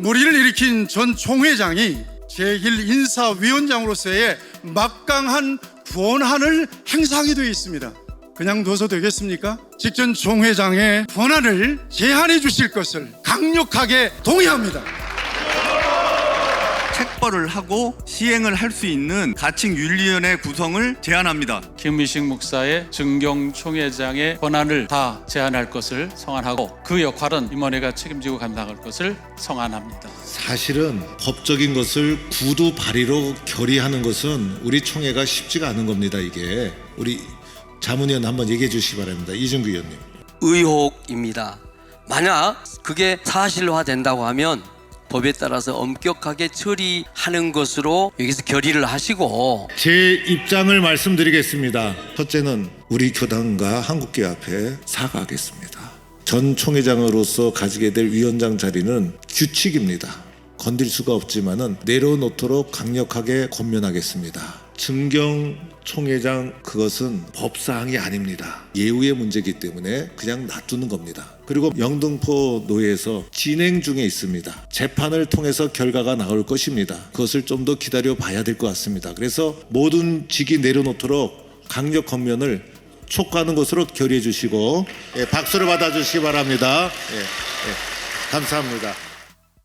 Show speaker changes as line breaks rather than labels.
무리를 일으킨 전 총회장이 제1 인사위원장으로서의 막강한 권한을 행사하게 되어 있습니다. 그냥 둬서 되겠습니까? 직전 총회장의 권한을 제한해 주실 것을 강력하게 동의합니다.
책벌을 하고 시행을 할 수 있는 가칭윤리위원회 구성을 제안합니다.
김의식 목사의 증경 총회장의 권한을 다 제한할 것을 성안하고 그 역할은 임원회가 책임지고 감당할 것을 성안합니다.
사실은 법적인 것을 구두 발의로 결의하는 것은 우리 총회가 쉽지가 않은 겁니다. 이게 우리 자문위원 한번 얘기해 주시기 바랍니다. 이준규 의원님.
의혹입니다. 만약 그게 사실화된다고 하면 법에 따라서 엄격하게 처리하는 것으로 여기서 결의를 하시고
제 입장을 말씀드리겠습니다. 첫째는 우리 교단과 한국교 앞에 사과하겠습니다. 전 총회장으로서 가지게 될 위원장 자리는 규칙입니다. 건들 수가 없지만은 내려놓도록 강력하게 권면하겠습니다. 증경 총회장 그것은 법사항이 아닙니다. 예우의 문제이기 때문에 그냥 놔두는 겁니다. 그리고 영등포 노예에서 진행 중에 있습니다. 재판을 통해서 결과가 나올 것입니다. 그것을 좀 더 기다려 봐야 될 것 같습니다. 그래서 모든 직이 내려놓도록 강력 권면을 촉구하는 것으로 결의해 주시고 예, 박수를 받아 주시기 바랍니다. 예, 예, 감사합니다.